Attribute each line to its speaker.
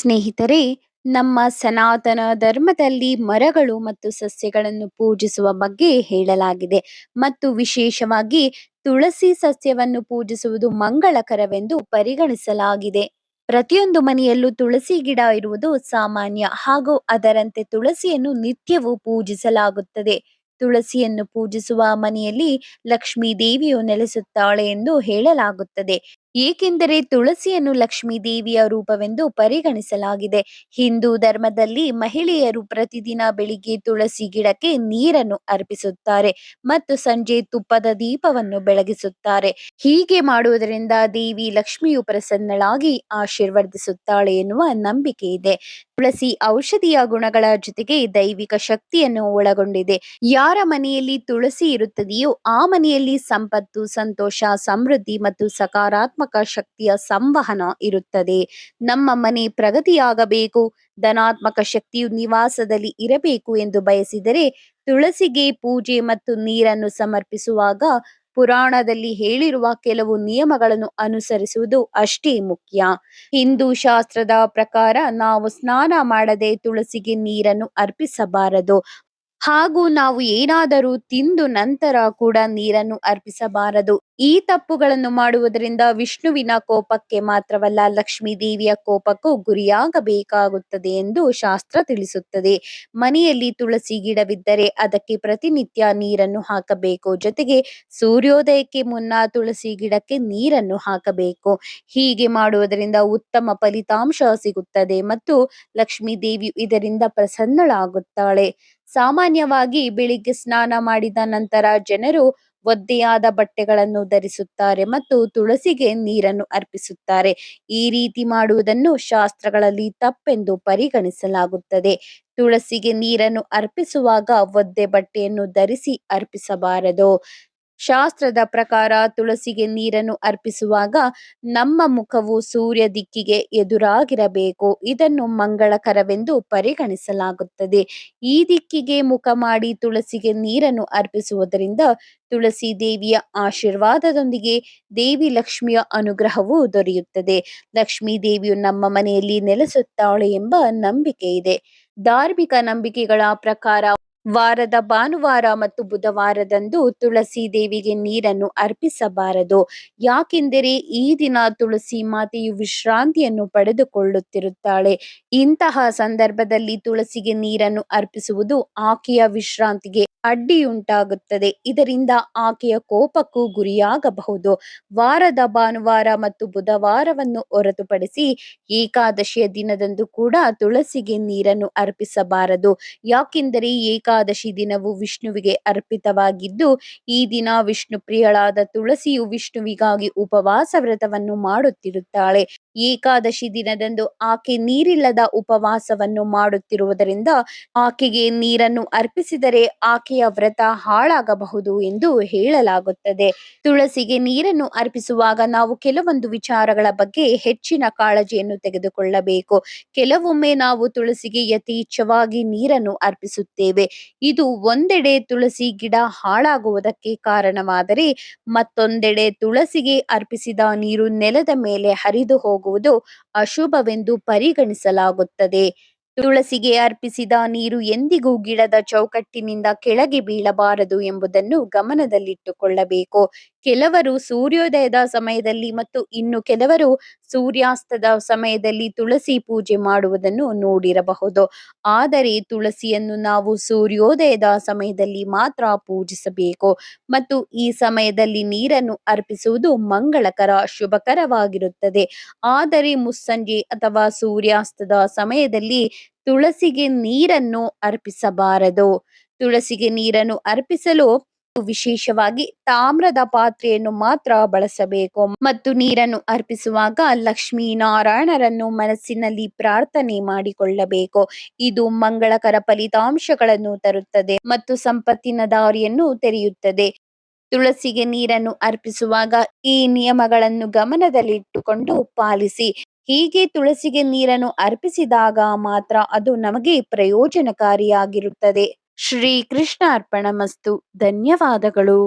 Speaker 1: ಸ್ನೇಹಿತರೆ, ನಮ್ಮ ಸನಾತನ ಧರ್ಮದಲ್ಲಿ ಮರಗಳು ಮತ್ತು ಸಸ್ಯಗಳನ್ನು ಪೂಜಿಸುವ ಬಗ್ಗೆ ಹೇಳಲಾಗಿದೆ ಮತ್ತು ವಿಶೇಷವಾಗಿ ತುಳಸಿ ಸಸ್ಯವನ್ನು ಪೂಜಿಸುವುದು ಮಂಗಳಕರವೆಂದು ಪರಿಗಣಿಸಲಾಗಿದೆ. ಪ್ರತಿಯೊಂದು ಮನೆಯಲ್ಲೂ ತುಳಸಿ ಗಿಡ ಇರುವುದು ಸಾಮಾನ್ಯ ಹಾಗೂ ಅದರಂತೆ ತುಳಸಿಯನ್ನು ನಿತ್ಯವೂ ಪೂಜಿಸಲಾಗುತ್ತದೆ. ತುಳಸಿಯನ್ನು ಪೂಜಿಸುವ ಮನೆಯಲ್ಲಿ ಲಕ್ಷ್ಮೀ ದೇವಿಯು ನೆಲೆಸುತ್ತಾಳೆ ಎಂದು ಹೇಳಲಾಗುತ್ತದೆ. ಏಕೆಂದರೆ ತುಳಸಿಯನ್ನು ಲಕ್ಷ್ಮೀ ದೇವಿಯ ರೂಪವೆಂದು ಪರಿಗಣಿಸಲಾಗಿದೆ. ಹಿಂದೂ ಧರ್ಮದಲ್ಲಿ ಮಹಿಳೆಯರು ಪ್ರತಿದಿನ ಬೆಳಿಗ್ಗೆ ತುಳಸಿ ಗಿಡಕ್ಕೆ ನೀರನ್ನು ಅರ್ಪಿಸುತ್ತಾರೆ ಮತ್ತು ಸಂಜೆ ತುಪ್ಪದ ದೀಪವನ್ನು ಬೆಳಗಿಸುತ್ತಾರೆ. ಹೀಗೆ ಮಾಡುವುದರಿಂದ ದೇವಿ ಲಕ್ಷ್ಮಿಯು ಪ್ರಸನ್ನಳಾಗಿ ಆಶೀರ್ವದಿಸುತ್ತಾಳೆ ಎನ್ನುವ ನಂಬಿಕೆ ಇದೆ. ತುಳಸಿ ಔಷಧಿಯ ಗುಣಗಳ ಜೊತೆಗೆ ದೈವಿಕ ಶಕ್ತಿಯನ್ನು ಒಳಗೊಂಡಿದೆ. ಯಾರ ಮನೆಯಲ್ಲಿ ತುಳಸಿ ಇರುತ್ತದೆಯೋ ಆ ಮನೆಯಲ್ಲಿ ಸಂಪತ್ತು, ಸಂತೋಷ, ಸಮೃದ್ಧಿ ಮತ್ತು ಸಕಾರಾತ್ಮಕ ಶಕ್ತಿಯ ಸಂವಹನ ಇರುತ್ತದೆ. ನಮ್ಮ ಮನೆ ಪ್ರಗತಿಯಾಗಬೇಕು, ಧನಾತ್ಮಕ ಶಕ್ತಿಯು ನಿವಾಸದಲ್ಲಿ ಇರಬೇಕು ಎಂದು ಬಯಸಿದರೆ ತುಳಸಿಗೆ ಪೂಜೆ ಮತ್ತು ನೀರನ್ನು ಸಮರ್ಪಿಸುವಾಗ ಪುರಾಣದಲ್ಲಿ ಹೇಳಿರುವ ಕೆಲವು ನಿಯಮಗಳನ್ನು ಅನುಸರಿಸುವುದು ಅಷ್ಟೇ ಮುಖ್ಯ. ಹಿಂದೂ ಶಾಸ್ತ್ರದ ಪ್ರಕಾರ ನಾವು ಸ್ನಾನ ಮಾಡದೆ ತುಳಸಿಗೆ ನೀರನ್ನು ಅರ್ಪಿಸಬಾರದು. ಹಾಗೂ ನಾವು ಏನಾದರೂ ತಿಂದು ನಂತರ ಕೂಡ ನೀರನ್ನು ಅರ್ಪಿಸಬಾರದು. ಈ ತಪ್ಪುಗಳನ್ನು ಮಾಡುವುದರಿಂದ ವಿಷ್ಣುವಿನ ಕೋಪಕ್ಕೆ ಮಾತ್ರವಲ್ಲ ಲಕ್ಷ್ಮೀ ದೇವಿಯ ಕೋಪಕ್ಕೂ ಗುರಿಯಾಗಬೇಕಾಗುತ್ತದೆ ಎಂದು ಶಾಸ್ತ್ರ ತಿಳಿಸುತ್ತದೆ. ಮನೆಯಲ್ಲಿ ತುಳಸಿ ಗಿಡವಿದ್ದರೆ ಅದಕ್ಕೆ ಪ್ರತಿನಿತ್ಯ ನೀರನ್ನು ಹಾಕಬೇಕು. ಜೊತೆಗೆ ಸೂರ್ಯೋದಯಕ್ಕೆ ಮುನ್ನ ತುಳಸಿ ಗಿಡಕ್ಕೆ ನೀರನ್ನು ಹಾಕಬೇಕು. ಹೀಗೆ ಮಾಡುವುದರಿಂದ ಉತ್ತಮ ಫಲಿತಾಂಶ ಸಿಗುತ್ತದೆ ಮತ್ತು ಲಕ್ಷ್ಮೀ ದೇವಿಯು ಇದರಿಂದ ಪ್ರಸನ್ನಳಾಗುತ್ತಾಳೆ. ಸಾಮಾನ್ಯವಾಗಿ ಬೆಳಿಗ್ಗೆ ಸ್ನಾನ ಮಾಡಿದ ನಂತರ ಜನರು ಒದ್ದೆಯಾದ ಬಟ್ಟೆಗಳನ್ನು ಧರಿಸುತ್ತಾರೆ ಮತ್ತು ತುಳಸಿಗೆ ನೀರನ್ನು ಅರ್ಪಿಸುತ್ತಾರೆ. ಈ ರೀತಿ ಮಾಡುವುದನ್ನು ಶಾಸ್ತ್ರಗಳಲ್ಲಿ ತಪ್ಪೆಂದು ಪರಿಗಣಿಸಲಾಗುತ್ತದೆ. ತುಳಸಿಗೆ ನೀರನ್ನು ಅರ್ಪಿಸುವಾಗ ಒದ್ದೆ ಬಟ್ಟೆಯನ್ನು ಧರಿಸಿ ಅರ್ಪಿಸಬಾರದು. ಶಾಸ್ತ್ರದ ಪ್ರಕಾರ ತುಳಸಿಗೆ ನೀರನ್ನು ಅರ್ಪಿಸುವಾಗ ನಮ್ಮ ಮುಖವು ಸೂರ್ಯ ದಿಕ್ಕಿಗೆ ಎದುರಾಗಿರಬೇಕು. ಇದನ್ನು ಮಂಗಳಕರವೆಂದು ಪರಿಗಣಿಸಲಾಗುತ್ತದೆ. ಈ ದಿಕ್ಕಿಗೆ ಮುಖ ಮಾಡಿ ತುಳಸಿಗೆ ನೀರನ್ನು ಅರ್ಪಿಸುವುದರಿಂದ ತುಳಸಿ ದೇವಿಯ ಆಶೀರ್ವಾದದೊಂದಿಗೆ ದೇವಿ ಲಕ್ಷ್ಮಿಯ ಅನುಗ್ರಹವು ದೊರೆಯುತ್ತದೆ. ಲಕ್ಷ್ಮೀ ದೇವಿಯು ನಮ್ಮ ಮನೆಯಲ್ಲಿ ನೆಲೆಸುತ್ತಾಳೆ ಎಂಬ ನಂಬಿಕೆ ಇದೆ ಧಾರ್ಮಿಕ ನಂಬಿಕೆಗಳ ಪ್ರಕಾರ ವಾರದ ಭಾನುವಾರ ಮತ್ತು ಬುಧವಾರದಂದು ತುಳಸಿ ದೇವಿಗೆ ನೀರನ್ನು ಅರ್ಪಿಸಬಾರದು. ಯಾಕೆಂದರೆ ಈ ದಿನ ತುಳಸಿ ಮಾತೆಯು ವಿಶ್ರಾಂತಿಯನ್ನು ಪಡೆದುಕೊಳ್ಳುತ್ತಿರುತ್ತಾಳೆ. ಇಂತಹ ಸಂದರ್ಭದಲ್ಲಿ ತುಳಸಿಗೆ ನೀರನ್ನು ಅರ್ಪಿಸುವುದು ಆಕೆಯ ವಿಶ್ರಾಂತಿಗೆ ಅಡ್ಡಿಯುಂಟಾಗುತ್ತದೆ. ಇದರಿಂದ ಆಕೆಯ ಕೋಪಕ್ಕೂ ಗುರಿಯಾಗಬಹುದು. ವಾರದ ಭಾನುವಾರ ಮತ್ತು ಬುಧವಾರವನ್ನು ಹೊರತುಪಡಿಸಿ ಏಕಾದಶಿಯ ದಿನದಂದು ಕೂಡ ತುಳಸಿಗೆ ನೀರನ್ನು ಅರ್ಪಿಸಬಾರದು. ಯಾಕೆಂದರೆ ಏಕಾದಶಿ ದಿನವು ವಿಷ್ಣುವಿಗೆ ಅರ್ಪಿತವಾಗಿದ್ದು, ಈ ದಿನ ವಿಷ್ಣು ಪ್ರಿಯಳಾದ ತುಳಸಿಯು ವಿಷ್ಣುವಿಗಾಗಿ ಉಪವಾಸ ವ್ರತವನ್ನು ಮಾಡುತ್ತಿರುತ್ತಾಳೆ. ಏಕಾದಶಿ ದಿನದಂದು ಆಕೆ ನೀರಿಲ್ಲದ ಉಪವಾಸವನ್ನು ಮಾಡುತ್ತಿರುವುದರಿಂದ ಆಕೆಗೆ ನೀರನ್ನು ಅರ್ಪಿಸಿದರೆ ಆಕೆಯ ವ್ರತ ಹಾಳಾಗಬಹುದು ಎಂದು ಹೇಳಲಾಗುತ್ತದೆ. ತುಳಸಿಗೆ ನೀರನ್ನು ಅರ್ಪಿಸುವಾಗ ನಾವು ಕೆಲವೊಂದು ವಿಚಾರಗಳ ಬಗ್ಗೆ ಹೆಚ್ಚಿನ ಕಾಳಜಿಯನ್ನು ತೆಗೆದುಕೊಳ್ಳಬೇಕು. ಕೆಲವೊಮ್ಮೆ ನಾವು ತುಳಸಿಗೆ ಯಥೇಚ್ಛವಾಗಿ ನೀರನ್ನು ಅರ್ಪಿಸುತ್ತೇವೆ. ಇದು ಒಂದೆಡೆ ತುಳಸಿ ಗಿಡ ಹಾಳಾಗುವುದಕ್ಕೆ ಕಾರಣವಾದರೆ ಮತ್ತೊಂದೆಡೆ ತುಳಸಿಗೆ ಅರ್ಪಿಸಿದ ನೀರು ನೆಲದ ಮೇಲೆ ಹರಿದು ಹೋಗುವುದು ಅಶುಭವೆಂದು ಪರಿಗಣಿಸಲಾಗುತ್ತದೆ. ತುಳಸಿಗೆ ಅರ್ಪಿಸಿದ ನೀರು ಎಂದಿಗೂ ಗಿಡದ ಚೌಕಟ್ಟಿನಿಂದ ಕೆಳಗೆ ಬೀಳಬಾರದು ಎಂಬುದನ್ನು ಗಮನದಲ್ಲಿಟ್ಟುಕೊಳ್ಳಬೇಕು. ಕೆಲವರು ಸೂರ್ಯೋದಯದ ಸಮಯದಲ್ಲಿ ಮತ್ತು ಇನ್ನು ಕೆಲವರು ಸೂರ್ಯಾಸ್ತದ ಸಮಯದಲ್ಲಿ ತುಳಸಿ ಪೂಜೆ ಮಾಡುವುದನ್ನು ನೋಡಿರಬಹುದು. ಆದರೆ ತುಳಸಿಯನ್ನು ನಾವು ಸೂರ್ಯೋದಯದ ಸಮಯದಲ್ಲಿ ಮಾತ್ರ ಪೂಜಿಸಬೇಕು ಮತ್ತು ಈ ಸಮಯದಲ್ಲಿ ನೀರನ್ನು ಅರ್ಪಿಸುವುದು ಮಂಗಳಕರ, ಶುಭಕರವಾಗಿರುತ್ತದೆ. ಆದರೆ ಮುಸ್ಸಂಜೆ ಅಥವಾ ಸೂರ್ಯಾಸ್ತದ ಸಮಯದಲ್ಲಿ ತುಳಸಿಗೆ ನೀರನ್ನು ಅರ್ಪಿಸಬಾರದು. ತುಳಸಿಗೆ ನೀರನ್ನು ಅರ್ಪಿಸಲು ವಿಶೇಷವಾಗಿ ತಾಮ್ರದ ಪಾತ್ರೆಯನ್ನು ಮಾತ್ರ ಬಳಸಬೇಕು. ಮತ್ತು ನೀರನ್ನು ಅರ್ಪಿಸುವಾಗ ಲಕ್ಷ್ಮೀ ನಾರಾಯಣರನ್ನು ಮನಸ್ಸಿನಲ್ಲಿ ಪ್ರಾರ್ಥನೆ ಮಾಡಿಕೊಳ್ಳಬೇಕು. ಇದು ಮಂಗಳಕರ ಫಲಿತಾಂಶಗಳನ್ನು ತರುತ್ತದೆ ಮತ್ತು ಸಂಪತ್ತಿನ ದಾರಿಯನ್ನು ತೆರೆಯುತ್ತದೆ. ತುಳಸಿಗೆ ನೀರನ್ನು ಅರ್ಪಿಸುವಾಗ ಈ ನಿಯಮಗಳನ್ನು ಗಮನದಲ್ಲಿಟ್ಟುಕೊಂಡು ಪಾಲಿಸಿ. ಹೀಗೆ ತುಳಸಿಗೆ ನೀರನ್ನು ಅರ್ಪಿಸಿದಾಗ ಮಾತ್ರ ಅದು ನಮಗೆ ಪ್ರಯೋಜನಕಾರಿಯಾಗಿರುತ್ತದೆ. ಶ್ರೀ ಕೃಷ್ಣ ಅರ್ಪಣಮಸ್ತು ಧನ್ಯವಾದಗಳು.